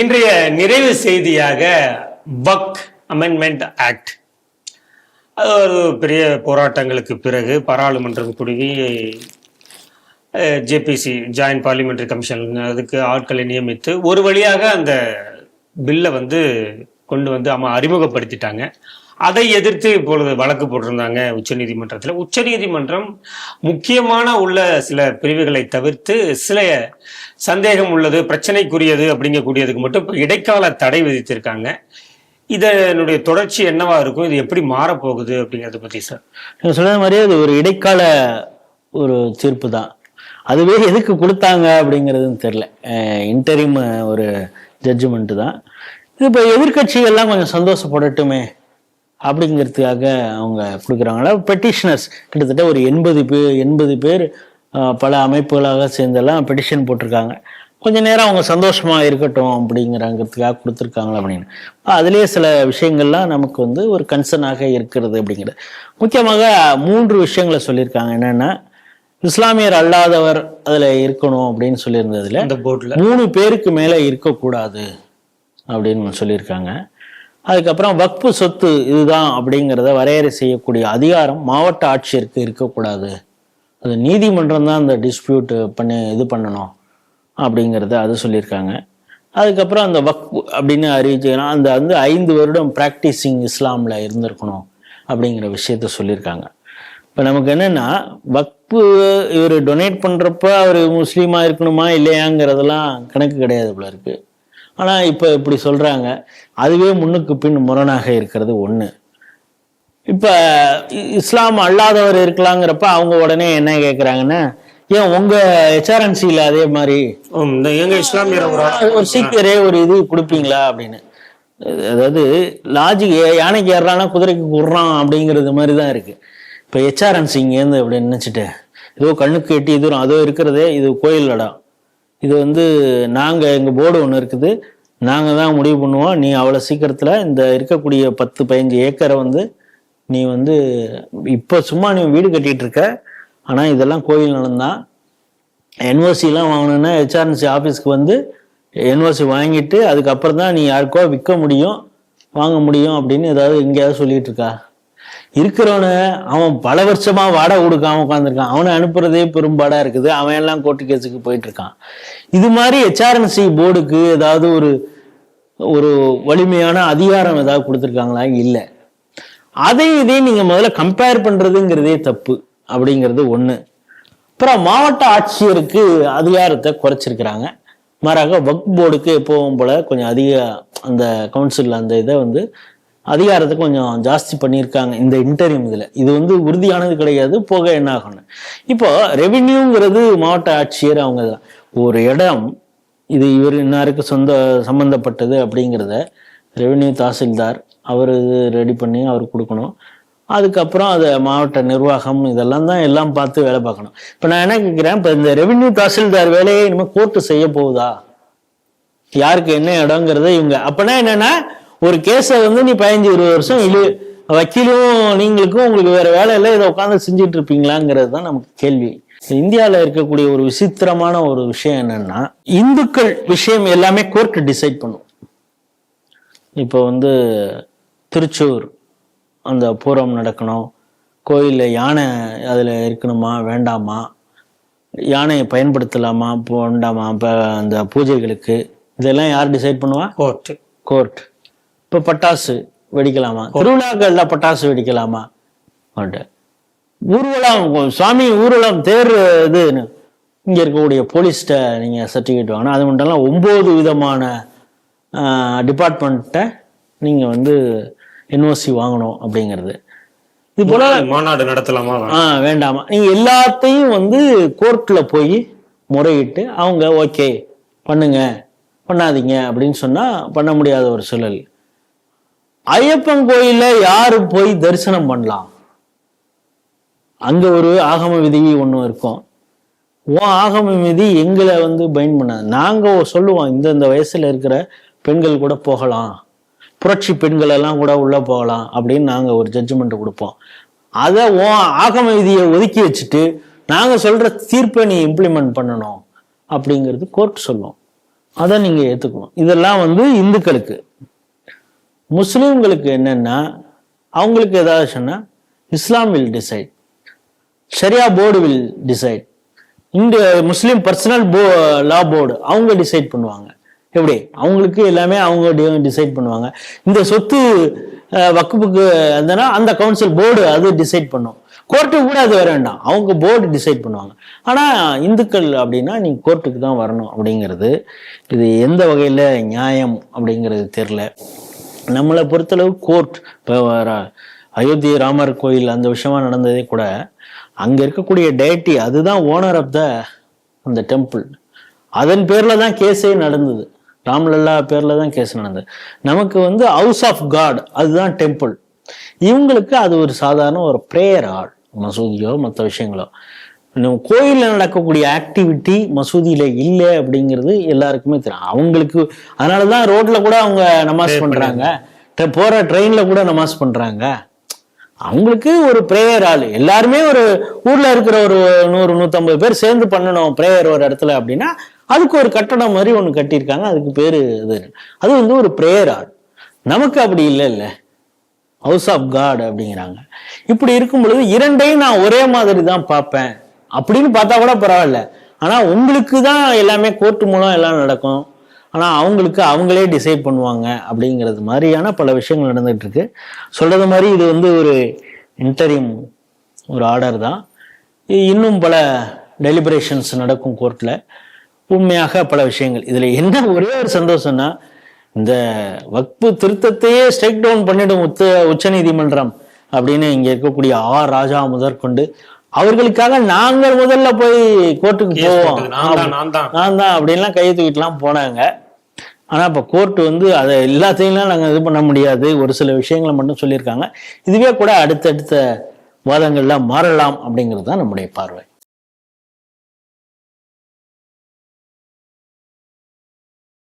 இன்றைய நிறைவு செய்தியாக பக் அமெண்ட்மெண்ட் ஆக்ட். அது ஒரு பெரிய போராட்டங்களுக்கு பிறகு பாராளுமன்றம் குடுவி ஜேபிசி ஜாயின்ட் பார்லிமெண்டரி கமிஷன் அதுக்கு ஆட்களை நியமித்து ஒரு வழியாக அந்த பில்லை வந்து கொண்டு வந்து அம்மா அறிமுகப்படுத்திட்டாங்க. அதை எதிர்த்து இப்பொழுது வழக்கு போட்டிருந்தாங்க உச்சநீதிமன்றத்தில் உச்சநீதிமன்றம் முக்கியமான உள்ள சில பிரிவுகளை தவிர்த்து சில சந்தேகம் உள்ளது பிரச்சனைக்குரியது அப்படிங்கக்கூடியதுக்கு மட்டும் இப்போ இடைக்கால தடை விதித்திருக்காங்க. இதனுடைய தொடர்ச்சி என்னவா இருக்கும்? இது எப்படி மாறப்போகுது அப்படிங்கிறத பத்தி சார். நீங்க சொன்ன மாதிரியே அது ஒரு இடைக்கால ஒரு தீர்ப்பு தான். அதுவே எதுக்கு கொடுத்தாங்க அப்படிங்கிறதுன்னு தெரில இன்டரிம் ஒரு ஜட்ஜ்மெண்ட் தான். இது இப்போ எதிர்கட்சிகள்லாம் கொஞ்சம் சந்தோஷப்படட்டுமே அப்படிங்கிறதுக்காக அவங்க கொடுக்குறாங்களா? பெட்டிஷனர்ஸ் கிட்டத்தட்ட ஒரு எண்பது பேர் எண்பது பேர் பல அமைப்புகளாக சேர்ந்தெல்லாம் பெட்டிஷன் போட்டிருக்காங்க. கொஞ்ச நேரம் அவங்க சந்தோஷமா இருக்கட்டும் அப்படிங்கிறங்கிறதுக்காக கொடுத்துருக்காங்களா அப்படின்னு. அதுலேயே சில விஷயங்கள்லாம் நமக்கு வந்து ஒரு கன்சர்னாக இருக்கிறது அப்படிங்கிறது முக்கியமாக மூன்று விஷயங்களை சொல்லியிருக்காங்க. என்னன்னா இஸ்லாமியர் அல்லாதவர் அதில் இருக்கணும் அப்படின்னு சொல்லியிருந்ததுல அந்த போர்டில் மூணு பேருக்கு மேலே இருக்கக்கூடாது அப்படின்னு சொல்லியிருக்காங்க. அதுக்கப்புறம் வக்பு சொத்து இதுதான் அப்படிங்கிறத வரையறை செய்யக்கூடிய அதிகாரம் மாவட்ட ஆட்சியருக்கு இருக்கக்கூடாது. அது நீதிமன்றம் தான் அந்த டிஸ்பியூட் பண்ணி இது பண்ணணும் அப்படிங்கிறத அது சொல்லியிருக்காங்க. அதுக்கப்புறம் அந்த வக்பு அப்படின்னு அறிவிச்சுக்கலாம் அந்த வந்து ஐந்து வருடம் ப்ராக்டிஸிங் இஸ்லாமில் இருந்திருக்கணும் அப்படிங்கிற விஷயத்த சொல்லியிருக்காங்க. இப்போ நமக்கு என்னென்னா வக்பு இவர் டொனேட் பண்ணுறப்ப அவர் முஸ்லீமாக இருக்கணுமா இல்லையாங்கிறதெல்லாம் கணக்கு கிடையாது போல இருக்குது ஆனால் இப்போ இப்படி சொல்கிறாங்க அதுவே முன்னுக்கு பின் முரணாக இருக்கிறது ஒன்று இப்போ இஸ்லாம் அல்லாதவர் இருக்கலாங்கிறப்ப அவங்க உடனே என்ன கேட்குறாங்கன்னா ஏன் உங்கள் ஹெச்ஆர்என்சியில் அதே மாதிரி எங்க இஸ்லாமியர் ஒரு சீக்கியரே ஒரு இது கொடுப்பீங்களா அப்படின்னு. அதாவது லாஜிக் யானைக்கு ஏறானா குதிரைக்கு குடுறான் அப்படிங்கிறது மாதிரி தான் இருக்கு. இப்போ ஹெச்ஆர்என்சி இங்கேருந்து அப்படி நினச்சிட்டு ஏதோ கண்ணுக்கு எட்டி தூரம் அதோ இருக்கிறதே இது கோயில் இடம். இது வந்து நாங்கள் எங்கள் போர்டு ஒன்று இருக்குது. நாங்கள் தான் முடிவு பண்ணுவோம். நீ அவ்வளோ சீக்கிரத்தில் இந்த இருக்கக்கூடிய பத்து பதினஞ்சு ஏக்கரை வந்து நீ வந்து இப்போ சும்மா நீ வீடு கட்டிகிட்டு இருக்க. ஆனால் இதெல்லாம் கோயில் நிலம் தான். என்ஓசிலாம் வாங்கணுன்னா ஹெச்ஆர்என்சி ஆஃபீஸ்க்கு வந்து என்ஓசி வாங்கிட்டு அதுக்கப்புறம் தான் நீ யாருக்கோ விற்க முடியும் வாங்க முடியும் அப்படின்னு ஏதாவது எங்கேயாவது சொல்லிகிட்டு இருக்கா? இருக்கிறவன அவன் பல வருஷமா வாடகை கொடுக்காம உட்காந்துருக்கான் அவனை அனுப்புறதே பெரும்பாடா இருக்குது. அவன் எல்லாம் கோர்ட்டு கேஸுக்கு போயிட்டு இருக்கான் இது மாதிரி ஹெச்ஆர்என்சி போர்டுக்கு ஏதாவது ஒரு ஒரு வலிமையான அதிகாரம் ஏதாவது கொடுத்துருக்காங்களா? இல்லை. அதையும் இதையும் நீங்க முதல்ல கம்பேர் பண்றதுங்கிறதே தப்பு அப்படிங்கிறது ஒண்ணு. அப்புறம் மாவட்ட ஆட்சியருக்கு அதிகாரத்தை குறைச்சிருக்கிறாங்க. மாறாக வக் போர்டுக்கு எப்பவும் போல கொஞ்சம் அதிக அந்த கவுன்சில் அந்த இதை வந்து அதிகாரத்தை கொஞ்சம் ஜாஸ்தி பண்ணியிருக்காங்க இந்த இன்டர்வியூ இதில். இது வந்து உறுதியானது கிடையாது போக என்ன ஆகணும் இப்போ ரெவின்யூங்கிறது மாவட்ட ஆட்சியர் அவங்க ஒரு இடம் இது இவர் இன்னாருக்கு சொந்த சம்பந்தப்பட்டது அப்படிங்கிறத ரெவின்யூ தாசில்தார் அவர் இது ரெடி பண்ணி அவர் கொடுக்கணும். அதுக்கப்புறம் அதை மாவட்ட நிர்வாகம் இதெல்லாம் தான் எல்லாம் பார்த்து வேலை பார்க்கணும். இப்போ நான் என்ன கேட்குறேன் இப்போ இந்த ரெவின்யூ தாசில்தார் வேலையை இனிமேல் கோர்ட்டு செய்ய போகுதா? யாருக்கு என்ன இடங்கிறத இவங்க அப்பனா என்னென்னா ஒரு கேஸை வந்து நீ பதினஞ்சு இருபது வருஷம் இழு. வக்கீலும் நீங்களுக்கும் உங்களுக்கு வேற வேலை இல்லை இதை உட்காந்து செஞ்சுட்டு இருப்பீங்களாங்கிறது தான் நமக்கு கேள்வி. இந்தியாவில் இருக்கக்கூடிய ஒரு விசித்திரமான ஒரு விஷயம் என்னன்னா இந்துக்கள் விஷயம் எல்லாமே கோர்ட் டிசைட் பண்ணும். இப்போ வந்து திருச்சூர் அந்த பூரம் நடக்கணும். கோயிலில் யானை அதில் இருக்கணுமா வேண்டாமா? யானையை பயன்படுத்தலாமா வேண்டாமா? இப்போ அந்த பூஜைகளுக்கு இதெல்லாம் யார் டிசைட் பண்ணுவா? கோர்ட் கோர்ட் இப்போ பட்டாசு வெடிக்கலாமா? திருவிழாக்கள்ல பட்டாசு வெடிக்கலாமா? ஊர்வலம் சுவாமி ஊர்வலம் தேர் இது இங்கே இருக்கக்கூடிய போலீஸ்கிட்ட நீங்கள் சர்டிஃபிகேட் வாங்கணும். அது மட்டும் இல்லாமல் ஒம்பது விதமான டிபார்ட்மெண்ட்டை நீங்கள் வந்து என்ஓசி வாங்கணும் அப்படிங்கிறது. இது போல மாநாடு நடத்தலாமா? ஆ வேண்டாமா. நீங்க எல்லாத்தையும் வந்து கோர்ட்ல போய் முறையிட்டு அவங்க ஓகே பண்ணுங்க பண்ணாதீங்க அப்படின்னு சொன்னா பண்ண முடியாத ஒரு சூழல். ஐயப்பன் கோயில யாரு போய் தரிசனம் பண்ணலாம்? அங்க ஒரு ஆகம விதி ஒன்று இருக்கும். உன் ஆகம விதி எங்களை வந்து பைண்ட் பண்ணாது. நாங்க சொல்லுவோம் இந்த இந்த வயசுல இருக்கிற பெண்கள் கூட போகலாம். புரட்சி பெண்கள் எல்லாம் கூட உள்ள போகலாம் அப்படின்னு நாங்க ஒரு ஜட்ஜ்மெண்ட் கொடுப்போம். அதை உன் ஆகம விதியை ஒதுக்கி வச்சுட்டு நாங்க சொல்ற தீர்ப்பை நீ இம்ப்ளிமெண்ட் பண்ணணும் அப்படிங்கிறது கோர்ட் சொல்லும். அதை நீங்க ஏத்துக்கணும். இதெல்லாம் வந்து இந்துக்களுக்கு. முஸ்லீம்களுக்கு என்னென்னா அவங்களுக்கு ஏதாவது சொன்னால் Islam will decide sharia board will decide இந்த முஸ்லீம் பர்சனல் போ லா போர்டு அவங்க டிசைட் பண்ணுவாங்க. எப்படி? அவங்களுக்கு எல்லாமே அவங்க டிசைட் பண்ணுவாங்க. இந்த சொத்து வக்குப்புக்கு இருந்தனா அந்த கவுன்சில் போர்டு அது டிசைட் பண்ணும். கோர்ட்டு கூட அது வர வேண்டாம். அவங்க போர்டு டிசைட் பண்ணுவாங்க. ஆனால் இந்துக்கள் அப்படின்னா நீங்கள் கோர்ட்டுக்கு தான் வரணும் அப்படிங்கிறது. இது எந்த வகையில் நியாயம் அப்படிங்கிறது தெரில நம்மளை பொறுத்தளவு கோர்ட் இப்போ அயோத்தி ராமர் கோயில் அந்த விஷயமா நடந்ததே கூட அங்கே இருக்கக்கூடிய டேட்டி அதுதான் ஓனர் ஆஃப் த அந்த டெம்பிள் அதன் பேரில் தான் கேஸே நடந்தது. ராம்லல்லா பேரில் தான் கேஸ் நடந்தது. நமக்கு வந்து ஹவுஸ் ஆஃப் காட் அதுதான் டெம்பிள் இவங்களுக்கு அது ஒரு சாதாரண ஒரு ப்ரேயர் ஆள். மசூதியோ மற்ற விஷயங்களோ. கோயிலில் நடக்கக்கூடிய ஆக்டிவிட்டி மசூதியில இல்லை அப்படிங்கிறது எல்லாருக்குமே தெரியும். அவங்களுக்கு அதனால தான் ரோட்ல கூட அவங்க நமாஸ் பண்றாங்க. ட- போற ட்ரெயின்ல கூட நமாஸ் பண்றாங்க. அவங்களுக்கு ஒரு ப்ரேயர் ஆள் எல்லாருமே ஒரு ஊர்ல இருக்கிற ஒரு நூறு நூத்தம்பது பேர் சேர்ந்து பண்ணணும் ப்ரேயர் ஒரு இடத்துல அப்படின்னா அதுக்கு ஒரு கட்டடம் மாதிரி ஒன்று கட்டியிருக்காங்க. அதுக்கு பேரு அது அது வந்து ஒரு ப்ரேயர் ஆள் நமக்கு அப்படி இல்லை இல்லை ஹவுஸ் ஆஃப் காட் அப்படிங்கிறாங்க. இப்படி இருக்கும் பொழுது இரண்டையும் நான் ஒரே மாதிரி தான் பார்ப்பேன். அப்படின்னு பார்த்தா கூட பரவாயில்ல. ஆனால் உங்களுக்கு தான் எல்லாமே கோர்ட்டு மூலம் எல்லாம் நடக்கும். ஆனால் அவங்களுக்கு அவங்களே டிசைட் பண்ணுவாங்க அப்படிங்கிறது மாதிரியான பல விஷயங்கள் நடந்துகிட்டு இருக்கு சொல்கிறது மாதிரி இது வந்து ஒரு இன்டரிம் ஒரு ஆர்டர் தான். இன்னும் பல டெலிபரேஷன்ஸ் நடக்கும் கோர்ட்டில் உண்மையாக பல விஷயங்கள். இதில் என்ன ஒரே ஒரு சந்தோஷம்னா இந்த வக்பு திருத்தத்தையே ஸ்ட்ரைக் டவுன் பண்ணிடும் உச்ச உச்சநீதிமன்றம் அப்படின்னு இங்கே இருக்கக்கூடிய ஆர் ராஜா முதற்கொண்டு அவர்களுக்காக நாங்கள் முதல்ல போய் கோர்ட்டுக்கு போவோம். நான் தான், அப்படின்லாம் கையை தூக்கிட்டுலாம் போனாங்க. ஆனா இப்ப கோர்ட் வந்து அதை எல்லாத்தையும்லாம் நாங்க இது பண்ண முடியாது. ஒரு சில விஷயங்களை மட்டும் சொல்லியிருக்காங்க. இதுவே கூட அடுத்தடுத்த வாதங்கள்ல மாறலாம் அப்படிங்கிறது தான் நம்முடைய பார்வை.